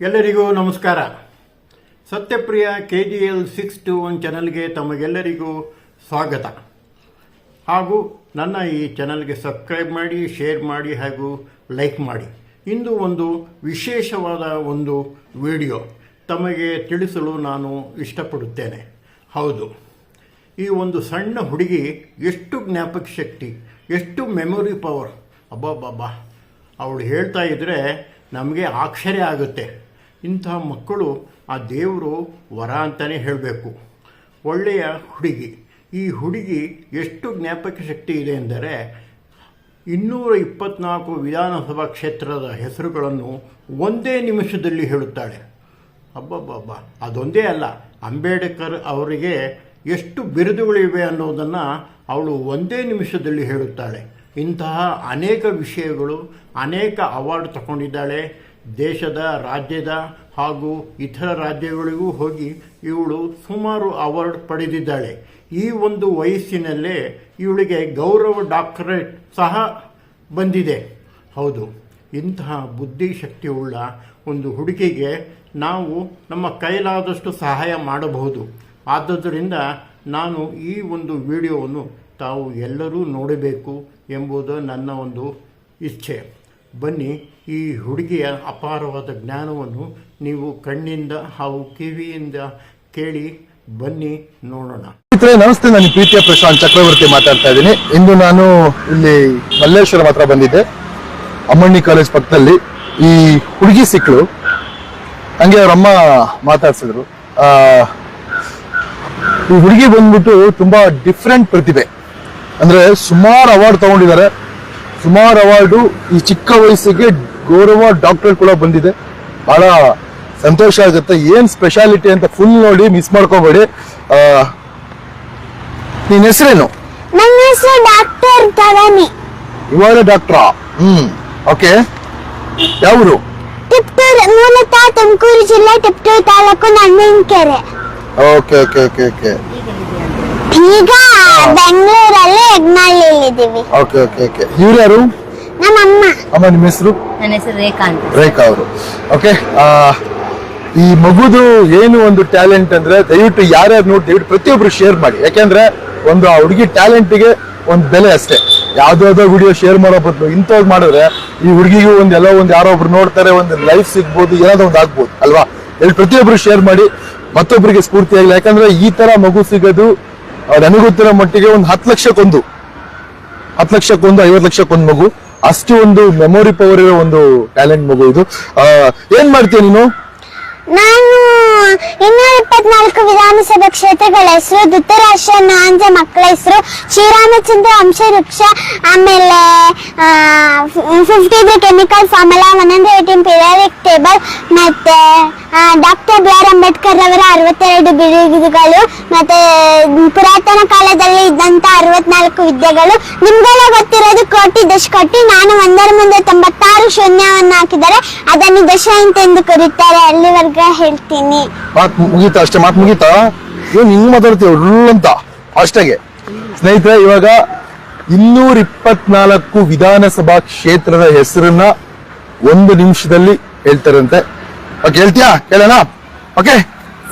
ಎಲ್ಲರಿಗೂ ನಮಸ್ಕಾರ. Satyapriya K G L six two one ಚಾನಲ್ಗೆ ತಮಗೆಲ್ಲರಿಗೂ ಸ್ವಾಗತ. ಹಾಗೂ ನನ್ನ ಈ ಚಾನಲ್ಗೆ ಸಬ್ಸ್ಕ್ರೈಬ್ ಮಾಡಿ, ಶೇರ್ ಮಾಡಿ ಹಾಗೂ ಲೈಕ್ ಮಾಡಿ. ಇಂದು ಒಂದು ವಿಶೇಷವಾದ ಒಂದು ವಿಡಿಯೋ ತಮಗೆ ತಿಳಿಸಲು ನಾನು ಇಷ್ಟಪಡುತ್ತೇನೆ. ಹೌದು, ಈ ಒಂದು ಸಣ್ಣ ಹುಡುಗಿ ಎಷ್ಟು ಜ್ಞಾಪಕ ಶಕ್ತಿ, ಎಷ್ಟು ಮೆಮೊರಿ ಪವರ್. ಅಬ್ಬಬ್ಬಬ್ಬಾ, ಅವಳು ಹೇಳ್ತಾ ಇದ್ದರೆ ನಮಗೆ ಆಶ್ಚರ್ಯ ಆಗುತ್ತೆ. ಇಂತಹ ಮಕ್ಕಳು ಆ ದೇವರು ವರ ಅಂತಲೇ ಹೇಳಬೇಕು. ಒಳ್ಳೆಯ ಹುಡುಗಿ. ಈ ಹುಡುಗಿ ಎಷ್ಟು ಜ್ಞಾಪಕ ಶಕ್ತಿ ಇದೆ ಎಂದರೆ ಇನ್ನೂರ ಇಪ್ಪತ್ನಾಲ್ಕು ವಿಧಾನಸಭಾ ಕ್ಷೇತ್ರದ ಹೆಸರುಗಳನ್ನು ಒಂದೇ ನಿಮಿಷದಲ್ಲಿ ಹೇಳುತ್ತಾಳೆ. ಅಬ್ಬಬ್ಬಬ್ಬ. ಅದೊಂದೇ ಅಲ್ಲ. ಅಂಬೇಡ್ಕರ್ ಅವರಿಗೆ ಎಷ್ಟು ಬಿರುದುಗಳಿವೆ ಅನ್ನೋದನ್ನು ಅವಳು ಒಂದೇ ನಿಮಿಷದಲ್ಲಿ ಹೇಳುತ್ತಾಳೆ. ಇಂತಹ ಅನೇಕ ವಿಷಯಗಳು, ಅನೇಕ ಅವಾರ್ಡ್ ತಗೊಂಡಿದ್ದಾಳೆ. ದೇಶದ, ರಾಜ್ಯದ ಹಾಗೂ ಇತರ ರಾಜ್ಯಗಳಿಗೂ ಹೋಗಿ ಇವಳು ಸುಮಾರು ಅವಾರ್ಡ್ ಪಡೆದಿದ್ದಾಳೆ. ಈ ಒಂದು ವಯಸ್ಸಿನಲ್ಲೇ ಇವಳಿಗೆ ಗೌರವ ಡಾಕ್ಟರೇಟ್ ಸಹ ಬಂದಿದೆ. ಹೌದು, ಇಂತಹ ಬುದ್ಧಿಶಕ್ತಿ ಉಳ್ಳ ಒಂದು ಹುಡುಗಿಗೆ ನಾವು ನಮ್ಮ ಕೈಲಾದಷ್ಟು ಸಹಾಯ ಮಾಡಬಹುದು. ಆದ್ದರಿಂದ ನಾನು ಈ ಒಂದು ವಿಡಿಯೋವನ್ನು ತಾವು ಎಲ್ಲರೂ ನೋಡಬೇಕು ಎಂಬುದು ನನ್ನ ಒಂದು ಇಚ್ಛೆ. ಬನ್ನಿ, ಈ ಹುಡುಗಿಯ ಅಪಾರವಾದ ಜ್ಞಾನವನ್ನು ನೀವು ಕಣ್ಣಿಂದ ಹಾಗೂ ಕಿವಿಯಿಂದ ಕೇಳಿ ಬನ್ನಿ ನೋಡೋಣ. ನಮಸ್ತೆ. ನಾನು ಪ್ರೀತಿಯ ಪ್ರಶಾಂತ್ ಚಕ್ರವರ್ತಿ ಮಾತಾಡ್ತಾ ಇದ್ದೀನಿ. ಇಂದು ನಾನು ಇಲ್ಲಿ ಮಲ್ಲೇಶ್ವರ ಹತ್ರ ಬಂದಿದ್ದೆ. ಅಮ್ಮಣ್ಣಿ ಕಾಲೇಜ್ ಪಕ್ಕದಲ್ಲಿ. ಈ ಹುಡುಗಿ ಸಿಕ್ಕಳು ಹಂಗೆ ಅವರಮ್ಮ ಮಾತಾಡ್ಸಿದ್ರು. ಈ ಹುಡುಗಿ ಬಂದ್ಬಿಟ್ಟು ತುಂಬಾ ಡಿಫ್ರೆಂಟ್ ಪ್ರತಿಭೆ. ಅಂದ್ರೆ ಸುಮಾರು ಅವಾರ್ಡ್ ತಗೊಂಡಿದ್ದಾರೆ. ಸುಮಾರು ಅವಾರ್ಡು ಈ ಚಿಕ್ಕ ವಯಸ್ಸಿಗೆ ಗೌರವ ಡಾಕ್ಟರ್ ಕೂಡ ಬಂದಿದೆ. ಬಹಳ ಸಂತೋಷ ಆಗುತ್ತೆ. ಏನ್ ಸ್ಪೆಷಾಲಿಟಿ ಅಂತ ಫುಲ್ ನೋಡಿ ಮಿಸ್ ಮಾಡ್ಕೋಬೇಡಿ. ನಿನ್ನ ನಿನ್ ಹೆಸರೇನು? ನನ್ನ ಹೆಸರು ಡಾಕ್ಟರ್ ಇವಾಗ ಡಾಕ್ಟ್ರಾ? ಹ್ಮ್ ಓಕೆ. ಯಾವರು? ತಿಪ್ಟೂರು ಮೂಲತಃ ತುಮಕೂರು ಜಿಲ್ಲೆ ತಿಪ್ಟೂರು ತಾಲೂಕು ಕೆರೆ. Okay okay okay okay. ಈಗ ಬೆಂಗಳೂರಲ್ಲಿ ಇದ್ದೀವಿ ಓಕೆ ಓಕೆ ಓಕೆ ಇವ್ರು ಯಾರು? ನಮ್ಮಮ್ಮ. ಅಮ್ಮ ನಿಮ್ಮ ಹೆಸರು? ನನ್ನ ಹೆಸರು ರೇಖಾ ಅಂತ. ರೇಖಾ ಅವರು. ಓಕೆ ಈ ಮಗುದು ಏನು ಒಂದು ಟ್ಯಾಲೆಂಟ್ ಅಂದ್ರೆ ದಯವಿಟ್ಟು ಯಾರ್ಯಾರು ನೋಡಿ ದಯವಿಟ್ಟು ಪ್ರತಿಯೊಬ್ರು ಶೇರ್ ಮಾಡಿ. ಯಾಕೆಂದ್ರೆ ಒಂದು ಆ ಹುಡುಗಿ ಟ್ಯಾಲೆಂಟ್ಗೆ ಒಂದು ಬೆಲೆ ಅಷ್ಟೇ. ಯಾವ್ದಾವ್ದೋ ವಿಡಿಯೋ ಶೇರ್ ಮಾಡೋ ಬದಲು ಇಂಥವ್ರು ಮಾಡಿದ್ರೆ ಈ ಹುಡುಗಿಗೂ ಒಂದು ಎಲ್ಲ ಒಂದು ಯಾರೋ ಒಬ್ರು ನೋಡ್ತಾರೆ ಒಂದು ಲೈಫ್ ಸಿಗ್ಬೋದು ಏನಾದ್ರು ಒಂದು ಆಗ್ಬೋದು ಅಲ್ವಾ? ಹೇಳಿ ಪ್ರತಿಯೊಬ್ರು ಶೇರ್ ಮಾಡಿ. ಮತ್ತೊಬ್ಬರಿಗೆ ಸ್ಫೂರ್ತಿಯಾಗಲಿ. ಯಾಕಂದ್ರೆ ಈ ತರ ಮಗು ಸಿಗೋದು ನನಗೊತ್ತಿರೋ ಮಟ್ಟಿಗೆ ಒಂದು ಹತ್ತು ಲಕ್ಷಕ್ಕೊಂದು. ಹತ್ತು ಲಕ್ಷಕ್ಕೊಂದು, ಐವತ್ತು ಲಕ್ಷಕ್ಕೊಂದು ಮಗು. ಅಷ್ಟು ಒಂದು ಮೆಮೊರಿ ಪವರ್ ಇರೋ ಒಂದು ಟ್ಯಾಲೆಂಟ್ ಮಗು ಇದು. ಏನ್ ಮಾಡ್ತೀಯ ನೀನು? ನಾನು ಇನ್ನೂರ ಇಪ್ಪತ್ನಾಲ್ಕು ವಿಧಾನಸಭಾ ಕ್ಷೇತ್ರಗಳ ಹೆಸರು ಧೃತರಾಷ್ಟ್ರ ನಾಂಜ ಮಕ್ಕಳ ಹೆಸರು, ಶ್ರೀರಾಮಚಂದ್ರ ವಂಶವೃಕ್ಷ, ಆಮೇಲೆ fifty three chemical formula one hundred eighteen periodic table ಮತ್ತೆ ಡಾಕ್ಟರ್ ಬಿ ಆರ್ ಅಂಬೇಡ್ಕರ್ ಅವರ ಅರವತ್ತೆರಡು ಬಿರುದುಗಳು, ಮತ್ತೆ ಪುರಾತನ ಕಾಲದಲ್ಲಿ ಅರವತ್ನಾಲ್ಕು ವಿದ್ಯೆಗಳು. ನಿಮ್ಗೆಲ್ಲ ಗೊತ್ತಿರೋದು ಕೋಟಿ ದಶಕೋಟಿ ನಾನು ಒಂದರ ಮುಂದೆ ತೊಂಬತ್ತಾರು ಶೂನ್ಯವನ್ನು ಹಾಕಿದರೆ ಅದನ್ನು ದಶ ಎಂದು ಕರೀತಾರೆ. ಅಲ್ಲಿವರೆಗೆ ಹೇಳ್ತೀನಿ. ಮಾತು ಮುಗೀತಾ ಅಷ್ಟೇ, ಮಾತು ಮುಗೀತಾ? ಏನು ಹಿಂಗ್ ಮಾತಾಡ್ತೀವಿ ಅಂತ? ಅಷ್ಟಾಗೆ. ಸ್ನೇಹಿತರೆ, ಇವಾಗ ಇನ್ನೂರ ಇಪ್ಪತ್ನಾಲ್ಕು ವಿಧಾನಸಭಾ ಕ್ಷೇತ್ರದ ಹೆಸರನ್ನ ಒಂದು ನಿಮಿಷದಲ್ಲಿ ಹೇಳ್ತಾರಂತೆ. ಓಕೆ, ಹೇಳ್ತೀಯಾ? ಕೇಳೋಣ? ಓಕೆ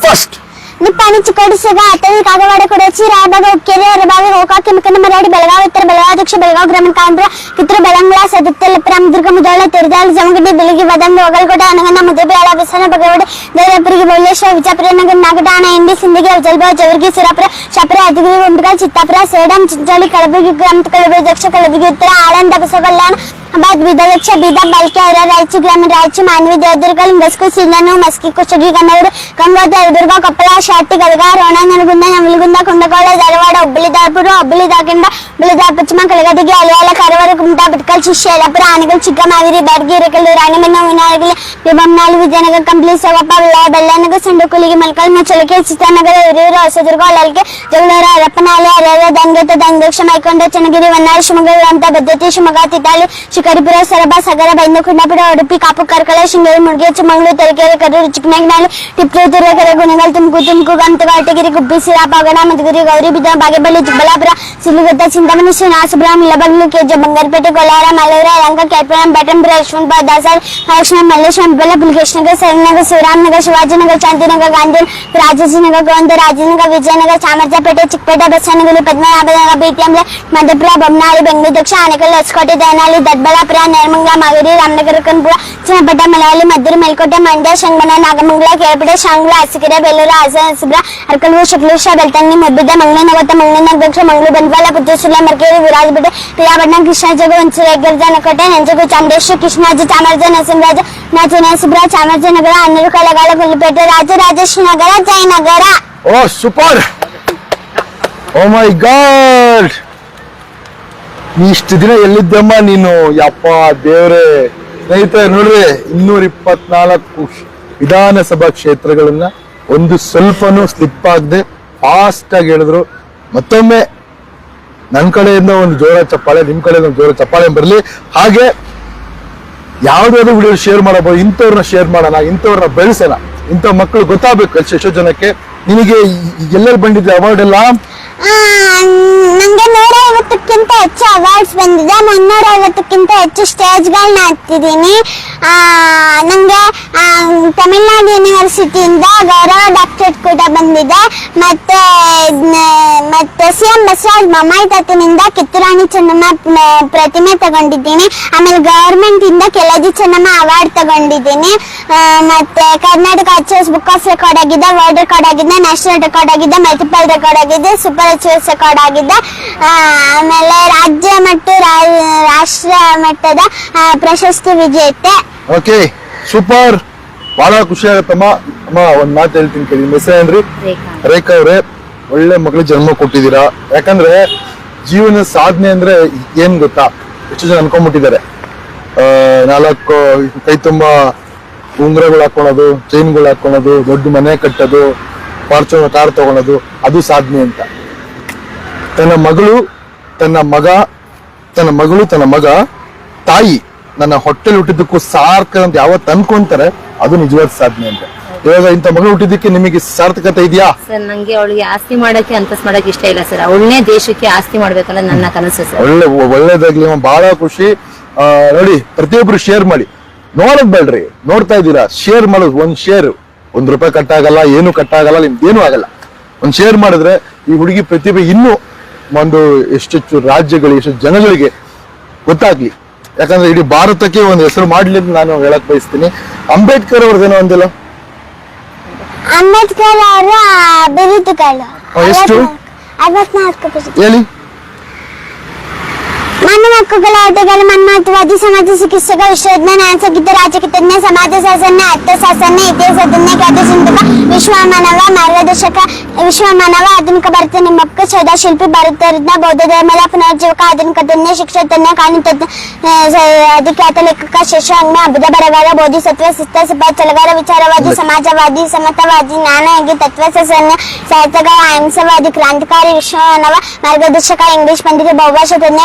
ಫಸ್ಟ್ నిప్పానించి కొడుసుగా అతనికాగ వడకొడచి రాయబాగ ఉక్కేరి ఎర్రబాగ గోకాకి ముఖండ మరాడి బెలగావ్ ఇతర బెలగాధ్యక్ష బెలగావ్ గ్రామ కాంపుర కిత్ర బెలంగుళ సదుత్తల ప్రాం దుర్గ ముదోళ తెరదాలి జమగడ్డి బిలిగి వదంగి ఒగల్కోట అనగన ముదబియాల విసన బగవడ దేవపురికి బౌలేశ్వర విజయపుర నగర్ నాగడాన ఎండి సింధిగి జల్బా జవర్గి సురపుర చపర అదిగురి ఉండగా చిత్తాపుర సేడం చించాలి కలబుగి గ్రామ కలబుగి దక్ష కలబుగి ఉత్తర ఆలంద బసగల్లాన बाद विदलक्ष बीदा बल्कि और रायचू ग्रामीण रायचू मानवी देवदुर्ग लिंगस्कू सिल्लानु मस्की कुचगी ಕನ್ನಡ ಗಂಗೋತ್ರಿ ಯಲಬುರ್ಗ ಕೊಪ್ಪಳ ಶಾಟಿ ಗದಗ ರೋಣ ನರಗುಂದ ನವಲಗುಂದ ಕೊಂಡಕೋಳ ಧಾರವಾಡ ಹುಬ್ಬಳ್ಳಿ ಧಾರಪುರ ಹುಬ್ಬಳ್ಳಿ ಧಾರವಾಡ ಹುಬ್ಬಳ್ಳಿ ಧಾರ ಪಶ್ಚಿಮ ಕಲಗದಗಿ ಅಲಿಯಾಲ ಕಾರವಾರ ಕುಮಟಾ ಬಿಟ್ಕಲ್ ಶಿಷ್ಯ ಯಲಪುರ ಆನೆಗಳು ಚಿಕ್ಕಮಾವಿರಿ ಬ್ಯಾಡಗಿ ರೇಕಲ್ಲು ರಾಣಿಬೆನ್ನ ವಿನಾಯಕಲಿ ವಿಭಂನಾಳು ವಿಜಯನಗರ ಕಂಪ್ಲಿ ಸೊಗಪ್ಪ ಬೆಳ್ಳ ಬೆಳ್ಳನಗರ ಸಂಡುಕುಲಿಗೆ ಮಲ್ಕಲ್ ಮುಚ್ಚಳಿಕೆ ಚಿತ್ರನಗರ ಹಿರಿಯೂರು ಹೊಸದುರ್ಗ ಹೊಳಲ್ಕೆ ಜಗಳೂರ ಹರಪ್ಪನಾಲೆ ಹರಿಹರ ದಂಗೆತ ದಂಗೇಕ್ಷ ಮೈಕೊಂಡ ಚನ್ನಗಿರಿ ವನ್ನಾಳಿ ಶಿವಮೊಗ್ಗ ಅಂತ ಬದ್ಧತೆ ಶಿವಮೊಗ್ಗ ತಿದ್ದಾಳಿ ಶಿಕರಿಪುರ ಸೊರಬ ಸಗರ ಬೈಂದು ಕುಂಡಪುರ ಉಡುಪಿ ಕಾಪು ಕಾರ್ಕಳ ಶೃಂಗೇರಿ ಮುಡಿಗೆ ಚಿಕ್ಕಮಗಳೂರು ತರೀಕೆರೆ ಕರೂರು ಚಿಕ್ಕಮಗಳೂರು ಟಿಪ್ಪು ತುರುವೇಕೆರೆ ಗುಣಗಲ್ ತುಮಕೂರು ತುಮಕೂರು ಗಂತ ಕಾಟಗಿರಿ ಗುಬ್ಬಿ ಸಿರಾ ಪಾವಗಡ ಮಧುಗಿರಿ ಗೌರಿಬಿದ ಬಾಗೇಪಲ್ಲಿ ಚಿಕ್ಕಬಳ್ಳಾಪುರ ಸಿಲುಗುತ್ತ ಚಿಂತಾಮಣಿ ಶ್ರೀನಿವಾಸಪುರ ಮುಲ್ಲಬಂಗ್ಲು ಕೆಜೆ ಬಂಗಾರಪೇಟೆ ಕೋಲಾರ ಮಲೂರ ಯಲಂಕ ಕೆಪುರಂ ಬೆಟಂಪುರ ಯಶವಂತಪುರ ದಾಸರ್ ಮಹಾಲಕ್ಷ್ಮಿ ಮಲ್ಲೇಶ್ವರ ಬೆಲ್ಲ ಪುಲಕೇಶ್ ನಗರ್ ಸರನಗರ್ ಶಿವರಾಮನಗರ್ ಶಿವಾಜಿನಗರ್ ಶಾಂತಿನಗರ್ ಗಾಂಧಿ ರಾಜಾಜಿನಗರ್ ಗೋವಿಂದ ರಾಜನಗರ್ ವಿಜಯನಗರ ಚಾಮರಾಜಪೇಟೆ ಚಿಕ್ಕಪೇಟೆ ಬಸವನಗುಡಿ ಪದ್ಮನಾಭನಗರ ಬಿಟಿಎಂ ಮಧ್ಯಪುರ ಬೊಮ್ಮನಾಳಿ ಬೆಂಗಳೂರು ದಕ್ಷಿಣ ಆನೇಕಲ್ ಹೊಸಕೋಟೆ ದಯನಾಳಿ బాలాపుర నేర్మంగళ మగరి రామనగరకన్పుర చిన్నపేట మలయాళి మద్దూరు మెల్కోట మండ్య శంగన నాగమంగళ కేరపేట శాంగుల అసికిర బెల్లూరు ఆసనసిబ్ర అరకలు శుక్లేష బెల్తంగి మొబ్బిద మంగళ నగత మంగళ నగక్ష మంగళ బండ్వాల పుత్తూసుల మర్కేరి విరాజపేట పిలాపట్నం కృష్ణాజగ వంశరేగర్ జనకోట నెంజగు చామరేశ్వర కృష్ణాజు చామర్జ నరసింహరాజ నా చిన్నసిబ్ర చామర్జ నగర Annur Kalagala Gullipete Rajarajeshwari Nagar Jayanagar. Oh super! Oh my God! ಇಷ್ಟು ದಿನ ಎಲ್ಲಿದ್ದಮ್ಮ ನೀನು? ಯಪ್ಪ ದೇವ್ರೆ. ಸ್ನೇಹಿತರೆ ನೋಡ್ರಿ ಇನ್ನೂರ ಇಪ್ಪತ್ನಾಲ್ಕು ವಿಧಾನಸಭಾ ಕ್ಷೇತ್ರಗಳನ್ನ ಒಂದು ಸ್ವಲ್ಪನೂ ಸ್ಲಿಪ್ ಆಗದೆ ಫಾಸ್ಟ್ ಆಗಿ ಹೇಳಿದ್ರು. ಮತ್ತೊಮ್ಮೆ ನನ್ನ ಕಡೆಯಿಂದ ಒಂದು ಜೋರ ಚಪ್ಪಾಳೆ ನಿಮ್ಮ ಕಡೆಯಿಂದ ಒಂದು ಜೋರ ಚಪ್ಪಾಳೆ ಬರಲಿ. ಹಾಗೆ ಯಾವ್ದಾದ್ರು ವಿಡಿಯೋ ಶೇರ್ ಮಾಡಬಹುದು. ಇಂಥವ್ರನ್ನ ಶೇರ್ ಮಾಡೋಣ, ಇಂಥವ್ರನ್ನ ಬೆಳೆಸೋಣ. ಇಂಥ ಮಕ್ಕಳು ಗೊತ್ತಾಗಬೇಕು ಎಷ್ಟೆಷ್ಟೋ ಜನಕ್ಕೆ. ನಿನಗೆ ಎಲ್ಲೆಲ್ಲಿ ಬಂದಿದ್ದೆ ಅವಾರ್ಡ್ ಎಲ್ಲ ಆ, ನೂರೈವತ್ತಕ್ಕಿಂತ ಹೆಚ್ಚು ಅವಾರ್ಡ್ಸ್ ಬಂದಿದೆ. ಮುನ್ನೂರ ಐವತ್ತಕ್ಕಿಂತ ಹೆಚ್ಚು ಸ್ಟೇಜ್ಗಳನ್ನ ಹಾಕ್ತಿದ್ದೀನಿ ನನಗೆ ತಮಿಳ್ನಾಡು ಯೂನಿವರ್ಸಿಟಿಯಿಂದ ಗೌರವ ಡಾಕ್ಟರೇಟ್ ಕೂಡ ಬಂದಿದೆ. ಮತ್ತೆ ಮತ್ತು ಸಿ ಎಂ ಬಸವರಾಜ್ ಬೊಮ್ಮಾಯಿ ತಾತನಿಂದ ಕಿತ್ತೂರಾಣಿ ಚೆನ್ನಮ್ಮ ಪ್ರತಿಮೆ ತಗೊಂಡಿದ್ದೀನಿ. ಆಮೇಲೆ ಗೌರ್ಮೆಂಟಿಂದ ಕೆಳದಿ ಚೆನ್ನಮ್ಮ ಅವಾರ್ಡ್ ತಗೊಂಡಿದ್ದೀನಿ. ಮತ್ತು ಮತ್ತೆ Karnataka achieves book of record ಆಗಿದೆ ವರ್ಲ್ಡ್ ರೆಕಾರ್ಡ್ ಆಗಿದೆ ನ್ಯಾಷನಲ್ ರೆಕಾರ್ಡ್ ಆಗಿದೆ ಮಲ್ಟಿಪಲ್ ರೆಕಾರ್ಡ್ ಆಗಿದೆ ಸೂಪರ್ ರೆಕಾರ್ಡ್ ಆಗಿದೆ ಆಮೇಲೆ ರಾಜ್ಯ ಮತ್ತು ರಾ- ರಾಷ್ಟ್ರ ಮಟ್ಟದ ಪ್ರಶಸ್ತಿ ವಿಜೇತೆ. Okay super. ಬಹಳ ಖುಷಿ ಆಗುತ್ತಮ್ಮ ಅಮ್ಮ. ಒಂದ್ ಮಾತು ಹೇಳ್ತೀನಿ ಕೇಳಿ. ಮೆಸೇಜ್ ಏನ್ರಿ? ರೇಖಾ. ಅವ್ರೆ ಒಳ್ಳೆ ಮಗಳಿಗೆ ಜನ್ಮ ಕೊಟ್ಟಿದ್ದೀರಾ? ಯಾಕಂದ್ರೆ ಜೀವನ ಸಾಧನೆ ಅಂದ್ರೆ ಏನ್ ಗೊತ್ತಾ? ಎಷ್ಟು ಜನ ಅನ್ಕೊಂಡ್ಬಿಟ್ಟಿದ್ದಾರೆ. ಆ, ನಾಲ್ಕು ಕೈ ತುಂಬಾ ಉಂಗ್ರಗಳು ಹಾಕೊಳೋದು ಚೈನ್ಗಳು ಹಾಕೊಳೋದು ದೊಡ್ಡ ಮನೆ ಕಟ್ಟೋದು ಫಾರ್ಚೂನರ್ ಕಾರ್ ತಗೊಳೋದು ಅದು ಸಾಧನೆ ಅಂತ. ತನ್ನ ಮಗಳು ತನ್ನ ಮಗ ತನ್ನ ಮಗಳು ತನ್ನ ಮಗ ತಾಯಿ ನನ್ನ ಹೊಟ್ಟೆಲ್ ಹುಟ್ಟಿದ್ದಕ್ಕೂ ಸಾರ್ಥಕ ಅಂತ ಯಾವತ್ತು ಅನ್ಕೊಂತಾರೆ ಅದು ನಿಜವಾದ ಸಾಧನೆ ಅಂತ. ಇವಾಗ ಇಂಥ ಮಗಳು ಹುಟ್ಟಿದ್ದಕ್ಕೆ ನಿಮಗೆ ಸಾರ್ಥಕತೆ ಇದೆಯಾ? ಸರ್ ನಂಗೆ ಅವಳಿಗೆ ಆಸ್ತಿ ಮಾಡಕ್ಕೆ ಅಂತಸ್ ಮಾಡಕ್ಕೆ ಇಷ್ಟ ಇಲ್ಲ ಸರ್. ಅವಳನ್ನೇ ದೇಶಕ್ಕೆ ಆಸ್ತಿ ಮಾಡ್ಬೇಕಲ್ಲ ನನ್ನ ಕನಸು ಸರ್. ಒಳ್ಳೆ ಒಳ್ಳೇದಾಗ್ಲಿ ಅಮ್ಮ, ಬಹಳ ಖುಷಿ. ಆ, ನೋಡಿ ಪ್ರತಿಯೊಬ್ರು ಶೇರ್ ಮಾಡಿ. ನೋಡೋದ್ ಬೇಡ್ರಿ ನೋಡ್ತಾ ಇದ್ದೀರಾ? ಶೇರ್ ಮಾಡೋದು ಒಂದ್ ಶೇರ್ ಒಂದ್ ರೂಪಾಯಿ ಕಟ್ಟಾಗಲ್ಲ ಏನು ಕಟ್ಟಾಗಲ್ಲ ನಿಮ್ದು ಏನು ಆಗಲ್ಲ. ಒಂದ್ ಶೇರ್ ಮಾಡಿದ್ರೆ ಈ ಹುಡುಗಿ ಪ್ರತಿಭೆ ಇನ್ನೂ ಒಂದು ಎಷ್ಟೆಚ್ಚು ರಾಜ್ಯಗಳು ಎಷ್ಟು ಜನಗಳಿಗೆ ಗೊತ್ತಾಗ್ಲಿ. ಯಾಕಂದ್ರೆ ಇಡೀ ಭಾರತಕ್ಕೆ ಒಂದು ಹೆಸರು ಮಾಡ್ಲಿ ಅಂತ ನಾನು ಹೇಳಕ್ ಬಯಸ್ತೀನಿ. ಅಂಬೇಡ್ಕರ್ ಅವ್ರದ್ದೇನೋ ಒಂದಿಲ್ಲ ಅಂಬೇಡ್ಕರ್ ಅವರ ಬಿರುದುಗಳು ಎಷ್ಟು? ಹೇಳಿ. ಮಾನವ ಹಕ್ಕುಗಳ ಆಟಗಳು ಮನ್ಮಾತವಾದಿ ಸಮಾಜ ಚಿಕಿತ್ಸಕ ವಿಶ್ವಜ್ಞಾನ ಸಂಗೀತ ರಾಜಕೀಯ ಸಮಾಜ ಶಾಸನ ಅರ್ಥಶಾಸ್ತ್ರ ಇತಿಹಾಸತಜ್ಞ ಖ್ಯಾತ ಚಿಂತಕ ವಿಶ್ವ ಮಾನವ ಮಾರ್ಗದರ್ಶಕ ವಿಶ್ವ ಮಾನವ ಆಧುನಿಕ ಭಾರತ ನಿಮ್ಮಕ್ಕ ಸದಾ ಶಿಲ್ಪಿ ಭಾರತ ರತ್ನ ಬೌದ್ಧ ಧರ್ಮದ ಪುನರ್ಜೀವಕ ಆಧುನಿಕ ತಜ್ಞ ಶಿಕ್ಷಣ ತಜ್ಞ ಕಾನೂನು ತಜ್ಞ ಆ, ಸ- ಅಧಿಖ್ಯಾತ ಲೇಖಕ ಶಶಾಂಗ ಅಬುಧ ಬರಗಾರ ಬೋಧಿಸತ್ವ ಸಿಸ್ತ ಸಿಬ್ಬ ಚಲಗಾರ ವಿಚಾರವಾದಿ ಸಮಾಜವಾದಿ ಸಮತವಾದಿ ಜ್ಞಾನಯೋಗಿ ತತ್ವಸನ್ಯ ಸಾಹಿತ್ಯಗಾರ ಅಹಿಂಸವಾದಿ ಕ್ರಾಂತಿಕಾರಿ ವಿಶ್ವ ಮಾನವ ಮಾರ್ಗದರ್ಶಕ ಇಂಗ್ಲಿಷ್ ಪಂಡಿತ ಬಹುಭಾಷಾ ತಜ್ಞ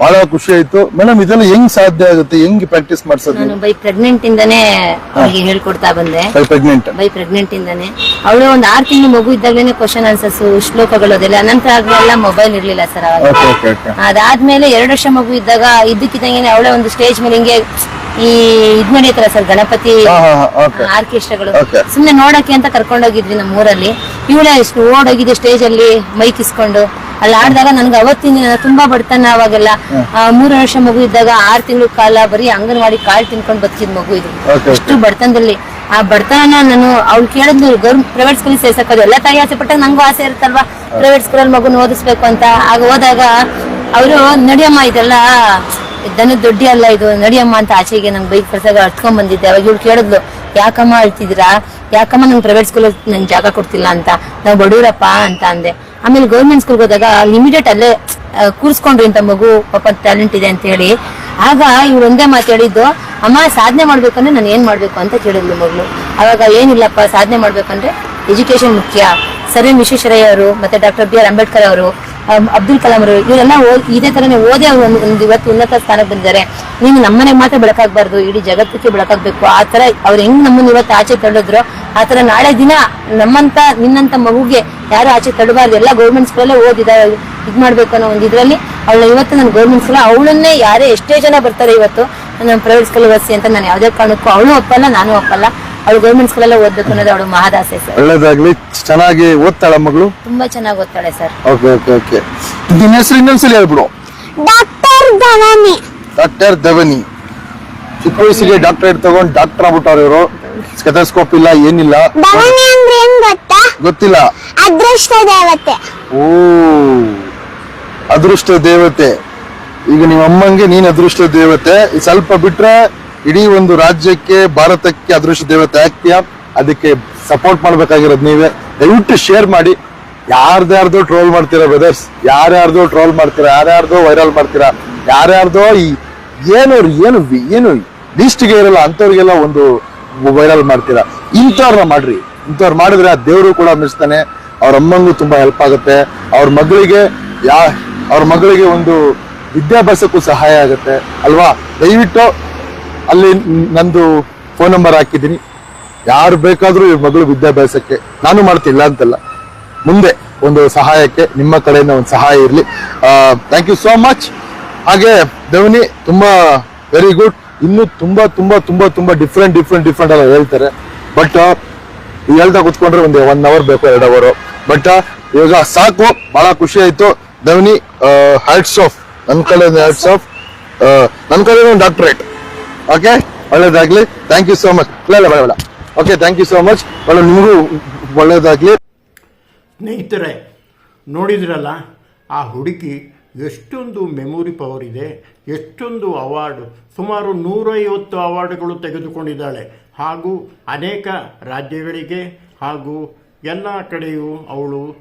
ಬಹಳ ಖುಷಿ ಆಯ್ತು. ಮೇಡಮ್ ಇದೆಲ್ಲ ಹೆಂಗ್ ಸಾಧ್ಯ ಆಗುತ್ತೆ? ಹೆಂಗ್ ಪ್ರಾಕ್ಟೀಸ್ ಮಾಡ್ಸೋದು? ನಾನು ಬೈ ಪ್ರೆಗ್ನೆಂಟ್ ಇಂದಾನೆ ಅವಳಿಗೆ ಹೇಳ್ಕೊಡ್ತಾ ಬಂದೆ. ಪ್ರೆಗ್ನೆಂಟ್ ಬೈ ಪ್ರೆಗ್ನೆಂಟ್ ಇಂದಾನೆ. ಅವಳು ಒಂದ್ ಆರ್ ತಿಂಗಳು ಮಗು ಇದ್ದಾಗಲೇ ಕ್ವಶನ್ ಆನ್ಸರ್ಸ್ ಶ್ಲೋಕಗಳು ಅದೆಲ್ಲ. ಅನಂತರ ಆಗ್ಲೆಲ್ಲ ಮೊಬೈಲ್ ಇರ್ಲಿಲ್ಲ ಸರ್ ಅವಾಗ. ಓಕೆ ಓಕೆ ಓಕೆ ಅದಾದ್ಮೇಲೆ ಎರಡು ವರ್ಷ ಮಗು ಇದ್ದಾಗ ಇದ್ದಕ್ಕಿದ್ದಂಗೆ ಅವಳೇ ಒಂದು ಸ್ಟೇಜ್ ಮೇಲೆ ಹಿಂಗೆ ಈ ಇದ್ ನಡೆಯುತ್ತಲ್ಲ ಸರ್ ಗಣಪತಿ ಹಾ ಹಾ ಹಾ ಓಕೆ ಆರ್ಕೆಸ್ಟ್ರಾಗಳು. Okay. ಸುಮ್ನೆ ನೋಡಕ್ಕೆ ಅಂತ ಕರ್ಕೊಂಡೋಗಿದ್ವಿ ನಮ್ಮ ಊರಲ್ಲಿ. ಇವಳೇ ಎಷ್ಟು ಓಡೋಗಿದ್ದೆ ಸ್ಟೇಜ್ ಅಲ್ಲಿ ಮೈಕ್ ಇಸ್ಕೊಂಡು. ಅಲ್ಲಿ ಆಡಿದಾಗ ನನ್ಗೆ ಅವತ್ತಿನ ತುಂಬಾ ಬಡತನ ಅವಾಗೆಲ್ಲ ಮೂರು ವರ್ಷ ಮಗು ಇದ್ದಾಗ ಆರು ತಿಂಗಳು ಕಾಲ ಬರೀ ಅಂಗನವಾಡಿ ಕಾಳು ತಿನ್ಕೊಂಡು ಬದುಕಿದ್ ಮಗು ಇದು. ಅಷ್ಟು ಬಡತನದಲ್ಲಿ. ಆ ಬಡತನ ನಾನು ಅವ್ಳು ಕೇಳಿದ್ಲು ಗೌರ್ಮೆಂಟ್ ಪ್ರೈವೇಟ್ ಸ್ಕೂಲ್ ಸೇರ್ಸಕ್ಕೋದು ಎಲ್ಲ ತಾಯಿ ಆಸೆ ಪಟ್ಟಾಗ ನಂಗೂ ಆಸೆ ಇರುತ್ತಲ್ವಾ? ಪ್ರೈವೇಟ್ ಸ್ಕೂಲಲ್ಲಿ ಮಗುನ ಓದಿಸ್ಬೇಕು ಅಂತ. ಆಗ ಹೋದಾಗ ಅವರು ನಡಿಯಮ್ಮ ಇದೆಲ್ಲ ದನದ ದೊಡ್ಡಿ ಅಲ್ಲ ಇದು. ನಡಿಯಮ್ಮ ಅಂತ ಆಚೆಗೆ ನಂಗೆ ಬೈಕ್ ಕಳ್ಸಾಗ ಅಟ್ಕೊಂಡ್ ಬಂದಿದ್ದೆ. ಅವಾಗ ಇವ್ಳು ಕೇಳಿದ್ಲು ಯಾಕಮ್ಮ ಅಳ್ತಿದ್ದೀರಾ? ಯಾಕಮ್ಮ ನಂಗೆ ಪ್ರೈವೇಟ್ ಸ್ಕೂಲ್ ನಂಗೆ ಜಾಗ ಕೊಡ್ತಿಲ್ಲ ಅಂತ? ನಾವು ಬಡೂರಪ್ಪ ಅಂತ ಅಂದೆ. ಆಮೇಲೆ ಗೌರ್ಮೆಂಟ್ ಸ್ಕೂಲ್ ಹೋದಾಗ ಇಮಿಡಿಯೇಟ್ ಅಲ್ಲೇ ಕೂರ್ಸ್ಕೊಂಡ್ರಿ ಅಂತ ಮಗು, ಪಾಪ ಟ್ಯಾಲೆಂಟ್ ಇದೆ ಅಂತ ಹೇಳಿ. ಆಗ ಇವ್ರು ಒಂದೇ ಮಾತು ಹೇಳಿದ್ದು, ಅಮ್ಮ, ಸಾಧನೆ ಮಾಡ್ಬೇಕಂದ್ರೆ ನಾನು ಏನ್ ಮಾಡ್ಬೇಕು? ಅಂತ ಕೇಳಿದ್ಲು ಮಗಳು. ಅವಾಗ ಏನಿಲ್ಲಪ್ಪ, ಸಾಧನೆ ಮಾಡ್ಬೇಕಂದ್ರೆ ಎಜುಕೇಶನ್ ಮುಖ್ಯ. ಸರ್ ಎಂ ವಿಶ್ವೇಶ್ವರಯ್ಯ ಅವರು, ಮತ್ತೆ ಡಾಕ್ಟರ್ ಬಿ ಆರ್ ಅಂಬೇಡ್ಕರ್ ಅವರು ಅಬ್ದುಲ್ ಕಲಾಂ ಅವರು, ಇವರೆಲ್ಲ ಇದೇ ತರನೇ ಓದೇ ಅವ್ರು ಒಂದು ಇವತ್ತು ಉನ್ನತ ಸ್ಥಾನಕ್ಕೆ ಬಂದಿದ್ದಾರೆ. ನೀನು ನಮ್ಮನೆ ಮಾತ್ರ ಬೆಳಕಾಗಬಾರ್ದು, ಇಡೀ ಜಗತ್ತಕ್ಕೆ ಬೆಳಕಾಗ್ಬೇಕು. ಆ ತರ ಅವ್ರು ಹೆಂಗ್ ನಮ್ಮನ್ನ ಇವತ್ತು ಆಚೆ ತಳ್ಳಿದ್ರು ಆ ತರ ನಾಳೆ ದಿನ ನಮ್ಮಂತ ನಿನ್ನಂತ ಮಗುಗೆ ಯಾರು ಆಚೆ ತಡಬಾರ್ದು. ಎಲ್ಲ ಗೌರ್ಮೆಂಟ್ ಸ್ಕೂಲಲ್ಲೇ ಓದಿದ ಇದ್ ಮಾಡ್ಬೇಕು ಅನ್ನೋ ಒಂದು ಇದ್ರಲ್ಲಿ ಅವಳು ಇವತ್ತು ನನ್ನ ಗೌರ್ಮೆಂಟ್ ಸ್ಕೂಲ್ ಅವಳನ್ನೇ ಯಾರೇ ಎಷ್ಟೇ ಜನ ಬರ್ತಾರೆ ಇವತ್ತು ನನ್ನ ಪ್ರೈವೇಟ್ ಸ್ಕೂಲ್ ಓದಿಸಿ ಅಂತ ನಾನು ಯಾವುದೇ ಕಾರಣಕ್ಕೂ ಅವಳು ಒಪ್ಪಲ್ಲ ನಾನು ಒಪ್ಪಲ್ಲ. ಅವಳು ಗೌರ್ಮೆಂಟ್ ಸ್ಕೂಲಲ್ಲೇ ಓದ್ಬೇಕು ಅನ್ನೋದು ಅವಳು ಮಹಾದಾಸೆ ಸರ್. ಒಳ್ಳೇದಾಗ್ಲಿ. ಚೆನ್ನಾಗಿ ಓದ್ತಾಳ ಮಗಳು? ತುಂಬಾ ಚೆನ್ನಾಗಿ ಓದ್ತಾಳೆ ಸರ್. Okay okay okay. ನಿನ್ನ ಹೆಸರು ಇನ್ನೊಂದ್ಸಲಿ ಹೇಳ್ಬಿಡು. ಡಾಕ್ಟರ್ ಧವನಿ. ಡಾಕ್ಟರ್ ಧವನಿ. ಚಿಕ್ಕ ವಯಸ್ಸಿಗೆ ಡಾಕ್ಟರೇಟ್ ತಗೊಂಡ್ ಡಾಕ್ಟರ್ ಆಗ್ಬಿಟ್ಟವ್ರು ಇವರು. ಸ್ಕೆಥೋಸ್ಕೋಪ್ ಇಲ್ಲ ಏನಿಲ್ಲ. ಅಂದ್ರೆ ಏನ್ ಗೊತ್ತಾ? ಗೊತ್ತಿಲ್ಲ. ಅದೃಷ್ಟ ದೇವತೆ. ಓ ಅದೃಷ್ಟ ದೇವತೆ. ಈಗ ನಿಮ್ಮ ಅಮ್ಮಂಗೆ ನೀನ್ ಅದೃಷ್ಟ ದೇವತೆ. ಈ ಸ್ವಲ್ಪ ಬಿಟ್ರೆ ಇಡೀ ಒಂದು ರಾಜ್ಯಕ್ಕೆ ಭಾರತಕ್ಕೆ ಅದೃಷ್ಟ ದೇವತೆ ಆಗ್ತೀಯಾ? ಅದಕ್ಕೆ ಸಪೋರ್ಟ್ ಮಾಡ್ಬೇಕಾಗಿರೋದು ನೀವೇ. ದಯವಿಟ್ಟು ಶೇರ್ ಮಾಡಿ. ಯಾರ್ದ್ಯಾರ್ದೋ ಟ್ರೋಲ್ ಮಾಡ್ತೀರಾ ಬ್ರದರ್ಸ್ ಯಾರ್ಯಾರ್ದೋ ಟ್ರೋಲ್ ಮಾಡ್ತೀರಾ? ಯಾರ್ಯಾರ್ದೋ ವೈರಲ್ ಮಾಡ್ತೀರಾ? ಯಾರ್ಯಾರ್ದೋ ಈ ಏನು ಏನು ಏನು ಲೀಸ್ಟ್ಗೆ ಇರಲ್ಲ ಅಂಥವ್ರಿಗೆಲ್ಲ ಒಂದು ವೈರಲ್ ಮಾಡ್ತೀರಾ? ಇಂಥವ್ರನ್ನ ಮಾಡ್ರಿ. ಇಂಥವ್ರು ಮಾಡಿದ್ರೆ ಆ ದೇವರು ಕೂಡ ಮೆಚ್ತಾನೆ ಅವ್ರ ಅಮ್ಮಂಗೂ ತುಂಬಾ ಹೆಲ್ಪ್ ಆಗುತ್ತೆ. ಅವ್ರ ಮಗಳಿಗೆ ಯಾ ಅವ್ರ ಮಗಳಿಗೆ ಒಂದು ವಿದ್ಯಾಭ್ಯಾಸಕ್ಕೂ ಸಹಾಯ ಆಗುತ್ತೆ. ಅಲ್ವಾ? ದಯವಿಟ್ಟು ಅಲ್ಲಿ ನಂದು ಫೋನ್ ನಂಬರ್ ಹಾಕಿದ್ದೀನಿ. ಯಾರು ಬೇಕಾದರೂ ಇವ್ರ ಮಗಳು ವಿದ್ಯಾಭ್ಯಾಸಕ್ಕೆ. ನಾನು ಮಾಡ್ತಿಲ್ಲ ಅಂತಲ್ಲ. ಮುಂದೆ ಒಂದು ಸಹಾಯಕ್ಕೆ, ನಿಮ್ಮ ಕಡೆಯಿಂದ ಒಂದು ಸಹಾಯ ಇರಲಿ. ಥ್ಯಾಂಕ್ ಯು ಸೋ ಮಚ್ ಹಾಗೆ, ಧವನಿ, ತುಂಬ ವೆರಿ ಗುಡ್ ಇನ್ನು ತುಂಬಾ ತುಂಬಾ ತುಂಬಾ ತುಂಬಾ ಡಿಫ್ರೆಂಟ್ ಡಿಫ್ರೆಂಟ್ ಡಿಫ್ರೆಂಟ್ ಎಲ್ಲ ಹೇಳ್ತಾರೆ. ಬಟ್ ಹೇಳ್ತಾ ಕುತ್ಕೊಂಡ್ರೆ ಒಂದು ಒನ್ ಅವರ್ ಬೇಕು ಎರಡು ಅವರು ಬಟ್ ಇವಾಗ ಸಾಕು, ಬಹಳ ಖುಷಿ ಆಯ್ತು. ಧವನಿ ಹ್ಯಾಟ್ಸ್ ಆಫ್ ನನ್ ಕಾಲೇಜ್ ಹ್ಯಾಟ್ಸ್ ಆಫ್ ನನ್ನ ಕಡೆ ಒಂದು ಡಾಕ್ಟರೇಟ್ ಓಕೆ ಒಳ್ಳೇದಾಗ್ಲಿ. ಥ್ಯಾಂಕ್ ಯು ಸೋ ಮಚ್ ಇಲ್ಲ ಇಲ್ಲ, ಬೇಡ ಬೇಡ. Okay thank you so much ಒಳ್ಳೆ ನಿಮಗೂ ಒಳ್ಳೇದಾಗ್ಲಿ. ಸ್ನೇಹಿತರೆ, ನೋಡಿದ್ರಲ್ಲ, ಆ ಹುಡುಗಿ ಎಷ್ಟೊಂದು ಮೆಮೊರಿ ಪವರ್ ಇದೆ, ಎಷ್ಟೊಂದು ಅವಾರ್ಡು ಸುಮಾರು ನೂರೈವತ್ತು ಅವಾರ್ಡ್ಗಳು ತೆಗೆದುಕೊಂಡಿದ್ದಾಳೆ. ಹಾಗೂ ಅನೇಕ ರಾಜ್ಯಗಳಿಗೆ ಹಾಗೂ ಎಲ್ಲ ಕಡೆಯೂ ಅವಳು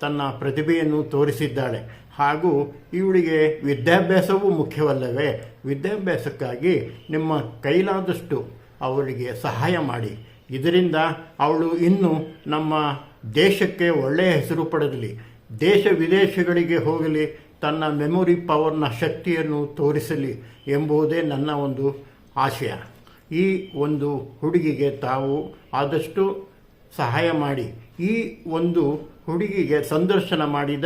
ತನ್ನ ಪ್ರತಿಭೆಯನ್ನು ತೋರಿಸಿದ್ದಾಳೆ. ಹಾಗೂ ಇವಳಿಗೆ ವಿದ್ಯಾಭ್ಯಾಸವೂ ಮುಖ್ಯವಲ್ಲವೇ? ವಿದ್ಯಾಭ್ಯಾಸಕ್ಕಾಗಿ ನಿಮ್ಮ ಕೈಲಾದಷ್ಟು ಅವಳಿಗೆ ಸಹಾಯ ಮಾಡಿ. ಇದರಿಂದ ಅವಳು ಇನ್ನು ನಮ್ಮ ದೇಶಕ್ಕೆ ಒಳ್ಳೆಯ ಹೆಸರು ಪಡೆದಲಿ. ದೇಶ ವಿದೇಶಗಳಿಗೆ ಹೋಗಲಿ ತನ್ನ ಮೆಮೊರಿ ಪವರ್ನ ಶಕ್ತಿಯನ್ನು ತೋರಿಸಲಿ ಎಂಬುದೇ ನನ್ನ ಒಂದು ಆಶಯ. ಈ ಒಂದು ಹುಡುಗಿಗೆ ತಾವು ಆದಷ್ಟು ಸಹಾಯ ಮಾಡಿ. ಈ ಒಂದು ಹುಡುಗಿಗೆ ಸಂದರ್ಶನ ಮಾಡಿದ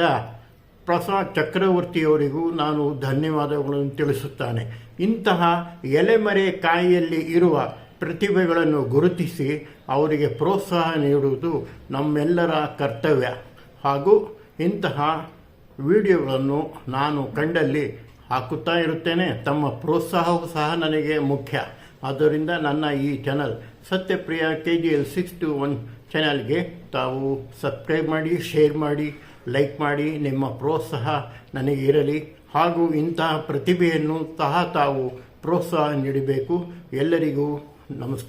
ಪ್ರಸಾದ್ ಚಕ್ರವರ್ತಿಯವರಿಗೂ ನಾನು ಧನ್ಯವಾದಗಳನ್ನು ತಿಳಿಸುತ್ತಾನೆ. ಇಂತಹ ಎಲೆಮರೆ ಕಾಯಿಯಲ್ಲಿ ಇರುವ ಪ್ರತಿಭೆಗಳನ್ನು ಗುರುತಿಸಿ ಅವರಿಗೆ ಪ್ರೋತ್ಸಾಹ ನೀಡುವುದು ನಮ್ಮೆಲ್ಲರ ಕರ್ತವ್ಯ. ಹಾಗೂ ಇಂತಹ ವಿಡಿಯೋಗಳನ್ನು ನಾನು ಕಂಡಲ್ಲಿ ಹಾಕುತ್ತಾ ಇರುತ್ತೇನೆ. ತಮ್ಮ ಪ್ರೋತ್ಸಾಹವೂ ಸಹ ನನಗೆ ಮುಖ್ಯ. ಆದ್ದರಿಂದ ನನ್ನ ಈ channel Satyapriya K G L six two one ಚಾನಲ್ಗೆ ತಾವು ಸಬ್ಸ್ಕ್ರೈಬ್ ಮಾಡಿ ಶೇರ್ ಮಾಡಿ ಲೈಕ್ ಮಾಡಿ, ನಿಮ್ಮ ಪ್ರೋತ್ಸಾಹ ನನಗೆ ಇರಲಿ. ಹಾಗೂ ಇಂತಹ ಪ್ರತಿಭೆಯನ್ನು ಸಹ ತಾವು ಪ್ರೋತ್ಸಾಹ ನೀಡಬೇಕು. ಎಲ್ಲರಿಗೂ ನಮಸ್ಕಾರ.